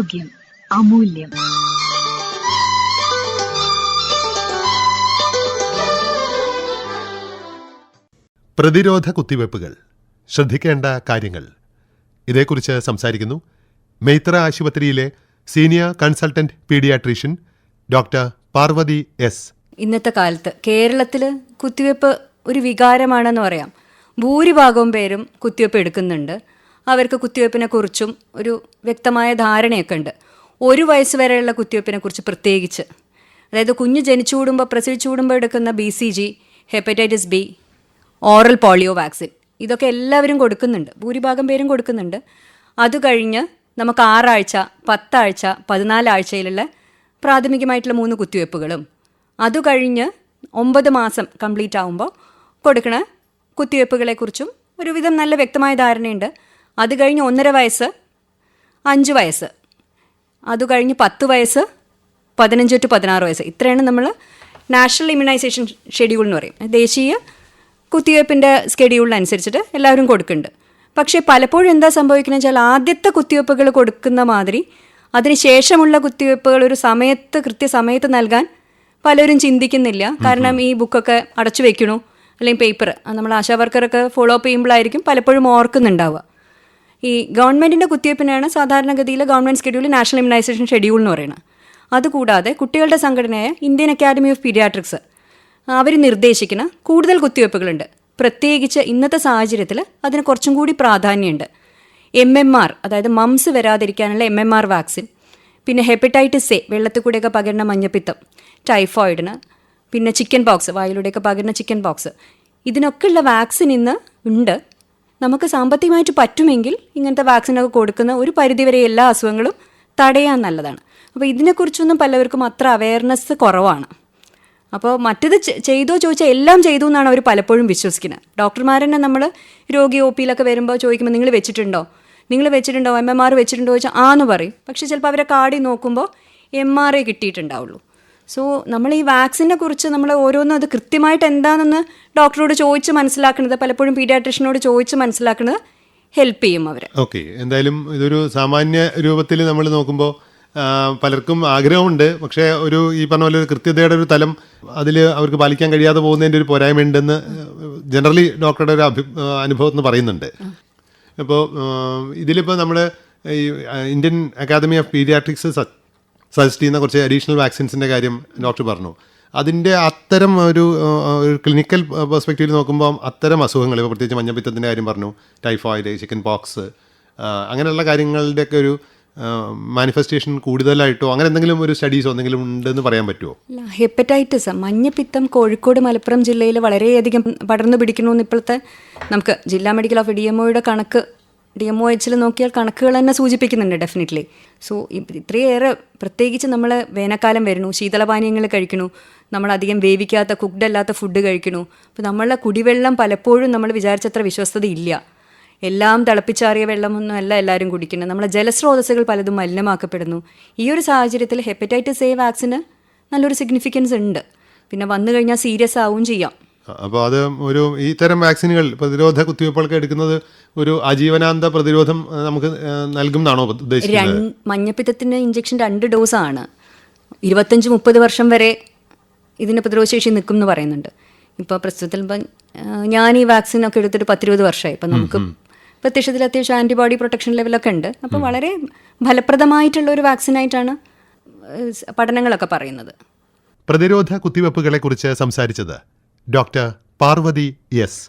ആരോഗ്യം അമൂല്യം. പ്രതിരോധ കുത്തിവയ്പ്പുകൾ. ശ്രദ്ധിക്കേണ്ട കാര്യങ്ങൾ. ഇതേക്കുറിച്ച് സംസാരിക്കുന്നു മെയ്ത്ര ആശുപത്രിയിലെ senior consultant paediatrician doctor Parvathi S. ഇന്നത്തെ കാലത്ത് കേരളത്തിൽ കുത്തിവയ്പ്പ് ഒരു വികാരമാണെന്ന് പറയാം. ഭൂരിഭാഗവും പേരും കുത്തിവയ്പ്പ് എടുക്കുന്നുണ്ട്. അവർക്ക് കുത്തിവെപ്പിനെ കുറിച്ചും ഒരു വ്യക്തമായ ധാരണയൊക്കെ ഉണ്ട്. ഒരു വയസ്സ് വരെയുള്ള കുത്തിവയ്പ്പിനെ കുറിച്ച് പ്രത്യേകിച്ച്. അതായത് കുഞ്ഞ് ജനിച്ചു കൂടുമ്പോൾ പ്രസവിച്ചു കൂടുമ്പോൾ എടുക്കുന്ന B C G hepatitis B oral polio vaccine ഇതൊക്കെ എല്ലാവരും കൊടുക്കുന്നുണ്ട്. ഭൂരിഭാഗം പേരും കൊടുക്കുന്നുണ്ട്. അത് കഴിഞ്ഞ് നമുക്ക് ആറാഴ്ച പത്താഴ്ച പതിനാലാഴ്ചയിലുള്ള പ്രാഥമികമായിട്ടുള്ള മൂന്ന് കുത്തിവയ്പ്പുകളും. അത് കഴിഞ്ഞ് ഒമ്പത് മാസം കംപ്ലീറ്റ് ആകുമ്പോൾ കൊടുക്കണ കുത്തിവയ്പ്പുകളെക്കുറിച്ചും ഒരുവിധം നല്ല വ്യക്തമായ ധാരണയുണ്ട്. അത് കഴിഞ്ഞ് ഒന്നര വയസ്സ് അഞ്ച് വയസ്സ്. അത് കഴിഞ്ഞ് പത്ത് വയസ്സ് പതിനഞ്ച് ടു പതിനാറ് വയസ്സ്. ഇത്രയാണ് നമ്മൾ നാഷണൽ ഇമ്മ്യൂണൈസേഷൻ ഷെഡ്യൂൾ എന്ന് പറയും. ദേശീയ കുത്തിവയ്പ്പിന്റെ സ്കെഡ്യൂളിനനുസരിച്ചിട്ട് എല്ലാവരും കൊടുക്കുന്നുണ്ട്. പക്ഷേ പലപ്പോഴും എന്താ സംഭവിക്കുന്നത് വെച്ചാൽ ആദ്യത്തെ കുത്തിവയ്പ്പുകൾ കൊടുക്കുന്ന മാതിരി അതിനുശേഷമുള്ള കുത്തിവയ്പ്പുകൾ ഒരു സമയത്ത് കൃത്യസമയത്ത് നൽകാൻ പലരും ചിന്തിക്കുന്നില്ല. കാരണം ഈ ബുക്കൊക്കെ അടച്ചു വെക്കണു അല്ലെങ്കിൽ പേപ്പർ. നമ്മൾ ആശാ വർക്കറൊക്കെ ഫോളോ അപ്പ് ചെയ്യുമ്പോഴായിരിക്കും പലപ്പോഴും ഓർക്കുന്നുണ്ടാവുക. ഈ ഗവൺമെന്റിന്റെ കുത്തിവയ്പ്പിനാണ് സാധാരണഗതിയിൽ government schedule national immunisation schedule എന്ന് പറയുന്നത്. അതുകൂടാതെ കുട്ടികളുടെ സംഘടനയായ ഇന്ത്യൻ അക്കാദമി ഓഫ് പീഡിയാട്രിക്സ് അവർ നിർദ്ദേശിക്കുന്ന കൂടുതൽ കുത്തിവയ്പ്പുകളുണ്ട്. പ്രത്യേകിച്ച് ഇന്നത്തെ സാഹചര്യത്തിൽ അതിന് കുറച്ചും കൂടി പ്രാധാന്യമുണ്ട്. എം എം ആർ അതായത് മംസ് വരാതിരിക്കാനുള്ള എം എം ആർ വാക്സിൻ പിന്നെ ഹെപ്പറ്റൈറ്റിസ് എ വെള്ളത്തിൽ കൂടെയൊക്കെ പകരുന്ന മഞ്ഞപ്പിത്തം ടൈഫോയിഡിന് പിന്നെ ചിക്കൻ പോക്സ് വായിലൂടെയൊക്കെ പകരുന്ന ചിക്കൻ പോക്സ് ഇതിനൊക്കെയുള്ള വാക്സിൻ ഇന്ന് ഉണ്ട്. നമുക്ക് സാമ്പത്തികമായിട്ട് പറ്റുമെങ്കിൽ ഇങ്ങനത്തെ വാക്സിനൊക്കെ കൊടുക്കുന്ന ഒരു പരിധിവരെ എല്ലാ അസുഖങ്ങളും തടയാൻ നല്ലതാണ്. അപ്പോൾ ഇതിനെക്കുറിച്ചൊന്നും പലവർക്കും അത്ര അവയർനെസ് കുറവാണ്. അപ്പോൾ മറ്റത് ചെയ്തോ ചോദിച്ചാൽ എല്ലാം ചെയ്തു എന്നാണ് അവർ പലപ്പോഴും വിശ്വസിക്കുന്നത്. ഡോക്ടർമാരെന്നെ നമ്മൾ രോഗി ഒ പിയിലൊക്കെ വരുമ്പോൾ ചോദിക്കുമ്പോൾ നിങ്ങൾ വെച്ചിട്ടുണ്ടോ? നിങ്ങൾ വെച്ചിട്ടുണ്ടോ? എം എം ആർ വെച്ചിട്ടുണ്ടോ? ചോദിച്ചാൽ ആന്ന് പറയും. പക്ഷേ ചിലപ്പോൾ അവരെ കാടി നോക്കുമ്പോൾ എം ആർ എ കിട്ടിയിട്ടുണ്ടാവുള്ളൂ. സോ നമ്മൾ ഈ വാക്സിനെ കുറിച്ച് നമ്മൾ ഓരോന്നും അത് കൃത്യമായിട്ട് എന്താണെന്ന് ഡോക്ടറോട് ചോദിച്ച് മനസ്സിലാക്കുന്നത് പലപ്പോഴും പീഡിയാട്രിഷ്യനോട് ചോദിച്ച് മനസ്സിലാക്കുന്നത് ഹെൽപ്പ് ചെയ്യും അവർ ഓക്കെ എന്തായാലും ഇതൊരു സാമാന്യ രൂപത്തിൽ നമ്മൾ നോക്കുമ്പോൾ പലർക്കും ആഗ്രഹമുണ്ട്. പക്ഷേ ഒരു ഈ പറഞ്ഞ പോലെ കൃത്യതയുടെ ഒരു തലം അതിൽ അവർക്ക് പാലിക്കാൻ കഴിയാതെ പോകുന്നതിന്റെ ഒരു പോരായ്മ ഉണ്ടെന്ന് ജനറലി ഡോക്ടറുടെ ഒരു അഭി അനുഭവം എന്ന് പറയുന്നുണ്ട്. അപ്പോൾ ഇതിലിപ്പോൾ നമ്മൾ ഈ Indian academy of paediatrics suggest ചെയ്യുന്ന കുറച്ച് അഡീഷണൽ വാക്സിൻസിന്റെ കാര്യം ഡോക്ടർ പറഞ്ഞു. അതിന്റെ അത്തരം ഒരു ക്ലിനിക്കൽ പെർസ്പെക്റ്റീവിൽ നോക്കുമ്പോൾ അത്തരം അസുഖങ്ങൾ ഇപ്പോൾ പ്രത്യേകിച്ച് മഞ്ഞപ്പിത്തത്തിന്റെ കാര്യം പറഞ്ഞു ടൈഫോയിഡ് ചിക്കൻ പോക്സ് അങ്ങനെയുള്ള കാര്യങ്ങളുടെയൊക്കെ ഒരു മാനിഫെസ്റ്റേഷൻ കൂടുതലായിട്ടോ അങ്ങനെ എന്തെങ്കിലും ഒരു സ്റ്റഡീസോ എന്തെങ്കിലും ഉണ്ടെന്ന് പറയാൻ പറ്റുമോ ഹെപ്പറ്റൈറ്റിസ് മഞ്ഞപ്പിത്തം കോഴിക്കോട് മലപ്പുറം ജില്ലയിൽ വളരെയധികം പടർന്നു പിടിക്കണമെന്ന് ഇപ്പോഴത്തെ നമുക്ക് ജില്ലാ മെഡിക്കൽ ഓഫ് ഡി എം കണക്ക് ഡി എം ഒ എച്ചിൽ നോക്കിയാൽ കണക്കുകൾ തന്നെ സൂചിപ്പിക്കുന്നുണ്ട് ഡെഫിനറ്റ്ലി സോ ഇത്രയേറെ പ്രത്യേകിച്ച് നമ്മൾ വേനൽക്കാലം വരുന്നു ശീതളപാനീയങ്ങൾ കഴിക്കണു നമ്മൾ അധികം വേവിക്കാത്ത കുക്ഡ് അല്ലാത്ത ഫുഡ് കഴിക്കണു അപ്പോൾ നമ്മളുടെ കുടിവെള്ളം പലപ്പോഴും നമ്മൾ വിചാരിച്ചത്ര വിശ്വസ്തതയില്ല. എല്ലാം തിളപ്പിച്ചാറിയ വെള്ളമൊന്നും അല്ല എല്ലാവരും കുടിക്കുന്നത്. നമ്മളെ ജലസ്രോതസ്സുകൾ പലതും മലിനമാക്കപ്പെടുന്നു. ഈ ഒരു സാഹചര്യത്തിൽ ഹെപ്പറ്റൈറ്റിസ് എ വാക്സിന് നല്ലൊരു സിഗ്നിഫിക്കൻസ് ഉണ്ട്. പിന്നെ വന്നു കഴിഞ്ഞാൽ സീരിയസ് ആവുകയും ചെയ്യാം. അപ്പോൾ അത് ഒരു ഈ തരം വാക്സിനുകൾ പ്രതിരോധ കുത്തിവയ്പ്പുകളൊക്കെ എടുക്കുന്നത് ഒരു ആജീവനാന്ത പ്രതിരോധം നമുക്ക് നൽകുന്നതാണോ ഉദ്ദേശിക്കുന്നത്? മഞ്ഞപ്പിത്തത്തിന് ഇഞ്ചക്ഷൻ രണ്ട് ഡോസാണ് ഇരുപത്തഞ്ച് മുപ്പത് വർഷം വരെ ഇതിന് പ്രതിരോധശേഷി നിൽക്കും എന്ന് പറയുന്നുണ്ട്. ഇപ്പോൾ പ്രസ്തുതത്തിൽ ഇപ്പം ഞാൻ ഈ വാക്സിൻ ഒക്കെ എടുത്തിട്ട് പത്തിരുപത് വർഷമായി. ഇപ്പം നമുക്ക് പ്രത്യക്ഷത്തിൽ അത്യാവശ്യം ആന്റിബോഡി പ്രൊട്ടക്ഷൻ ലെവലൊക്കെ ഉണ്ട്. അപ്പോൾ വളരെ ഫലപ്രദമായിട്ടുള്ള ഒരു വാക്സിനായിട്ടാണ് പഠനങ്ങളൊക്കെ പറയുന്നത്. പ്രതിരോധ കുത്തിവയ്പ്പുകളെ കുറിച്ച് സംസാരിച്ചത് ഡോക്ടർ പാർവതി എസ്